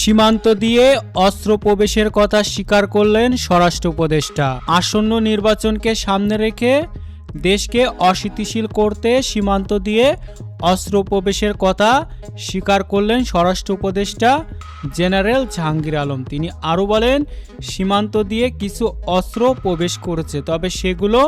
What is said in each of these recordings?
সীমান্ত দিয়ে অস্ত্র প্রবেশের কথা স্বীকার করলেন স্বরাষ্ট্র উপদেষ্টা। আসন্ন নির্বাচনকে সামনে রেখে দেশকে অস্থিতিশীল করতে সীমান্ত দিয়ে অস্ত্র প্রবেশের কথা স্বীকার করলেন স্বরাষ্ট্র উপদেষ্টা জেনারেল জাহাঙ্গীর আলম। তিনি আরও বলেন, সীমান্ত দিয়ে কিছু অস্ত্র প্রবেশ করেছে, তবে সেগুলো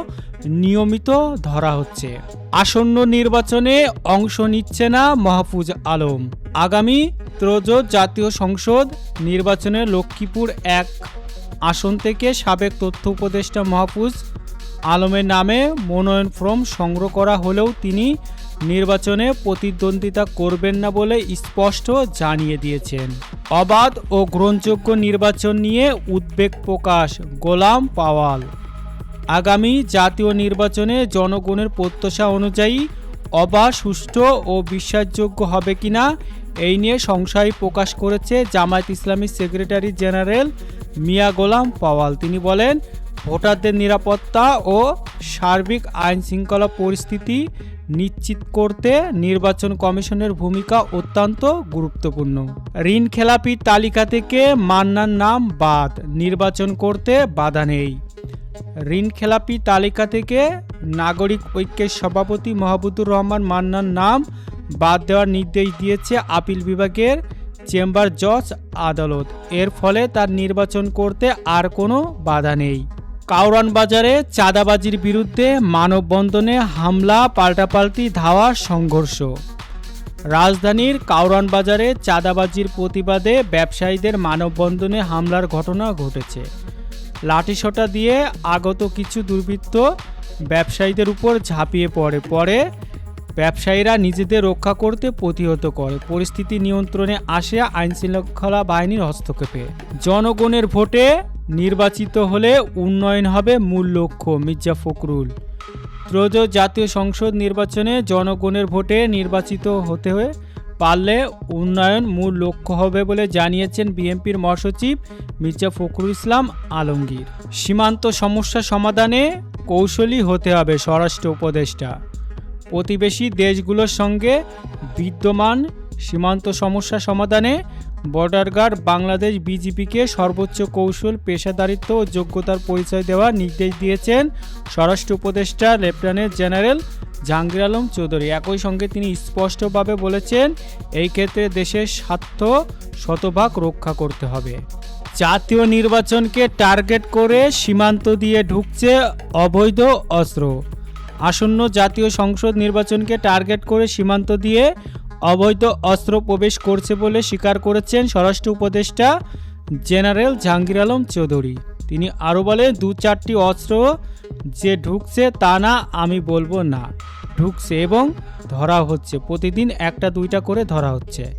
নিয়মিত ধরা হচ্ছে। আসন্ন নির্বাচনে অংশ নিচ্ছে না মাহফুজ আলম। আগামী ত্রয়োদশ জাতীয় সংসদ নির্বাচনে লক্ষ্মীপুর এক, আসন থেকে সাবেক তথ্য উপদেষ্টা মাহফুজ আলমের নামে মনোনয়ন ফর্ম সংগ্রহ করা হলেও তিনি নির্বাচনে প্রতিদ্বন্দ্বিতা করবেন না বলে স্পষ্ট জানিয়ে দিয়েছেন। অবাধ ও গ্রহণযোগ্য নির্বাচন নিয়ে উদ্বেগ প্রকাশ, গোলাম পাওয়াল। আগামী জাতীয় নির্বাচনে জনগণের প্রত্যাশা অনুযায়ী অবাধ, সুষ্ঠু ও বিশ্বাসযোগ্য হবে কিনা এই নিয়ে সংশয় প্রকাশ করেছে Jamaat Islami secretary general Mia Golam Powell. তিনি বলেন, ভোটারদের নিরাপত্তা ও সার্বিক আইন শৃঙ্খলা পরিস্থিতি নিশ্চিত করতে নির্বাচন কমিশনের ভূমিকা অত্যন্ত গুরুত্বপূর্ণ। ঋণ খেলাপি তালিকা থেকে মান্নার নাম বাদ, নির্বাচন করতে বাধা নেই। ঋণ খেলাপি তালিকা থেকে নাগরিক ঐক্যের সভাপতি মাহবুদুর রহমান মান্নার নাম বাদ দেওয়ার নির্দেশ দিয়েছে আপিল বিভাগের চেম্বার জজ আদালত। এর ফলে তার নির্বাচন করতে আর কোনো বাধা নেই। কাউরান বাজারে চাঁদাবাজির বিরুদ্ধে মানববন্ধনে হামলা, পাল্টাপাল্টি, ধাওয়া, সংঘর্ষ। রাজধানীর কাউরান বাজারে চাঁদাবাজির প্রতিবাদে ব্যবসায়ীদের মানববন্ধনে হামলার ঘটনা ঘটেছে। লাঠিসোঁটা দিয়ে আগত কিছু দুর্বৃত্ত ব্যবসায়ীদের উপর ঝাঁপিয়ে পড়ে। পরে ব্যবসায়ীরা নিজেদের রক্ষা করতে প্রতিহত করে। পরিস্থিতি নিয়ন্ত্রণে আসে আইনশৃঙ্খলা বাহিনীর হস্তক্ষেপে। জনগণের ভোটে নির্বাচিত হলে উন্নয়ন হবে মূল লক্ষ্য, মির্জা ফখরুল। ত্রয়োদশ জাতীয় সংসদ নির্বাচনে জনগণের ভোটে নির্বাচিত হতে হয়ে পারলে উন্নয়ন মূল লক্ষ্য হবে বলে জানিয়েছেন বিএনপির মহাসচিব মির্জা ফখরুল ইসলাম আলমগীর। সীমান্ত সমস্যা সমাধানে কৌশলী হতে হবে স্বরাষ্ট্র উপদেষ্টা। প্রতিবেশী দেশগুলোর সঙ্গে বিদ্যমান সীমান্ত সমস্যা সমাধানে বর্ডার গার্ড বাংলাদেশ বিজিপিকে সর্বোচ্চ কৌশল, পেশাদারিত্ব ও যোগ্যতার পরিচয় দেওয়ার নির্দেশ দিয়েছেন স্বরাষ্ট্র উপদেষ্টা লেফটেন্যান্ট জেনারেল জাহাঙ্গীর আলম চৌধুরী। একই সঙ্গে তিনি স্পষ্টভাবে বলেছেন, এই ক্ষেত্রে দেশের স্বার্থ শতভাগ রক্ষা করতে হবে। জাতীয় নির্বাচনকে টার্গেট করে সীমান্ত দিয়ে ঢুকছে অবৈধ অস্ত্র। আসন্ন জাতীয় সংসদ নির্বাচনকে টার্গেট করে সীমান্ত দিয়ে অবৈধ অস্ত্র প্রবেশ করছে বলে স্বীকার করেছেন স্বরাষ্ট্র উপদেষ্টা জেনারেল জাহাঙ্গীর আলম চৌধুরী। তিনি আরও বলেন, দু চারটি অস্ত্র যে ঢুকছে তা না, আমি বলব না। ঢুকছে এবং ধরা হচ্ছে। প্রতিদিন একটা দুইটা করে ধরা হচ্ছে।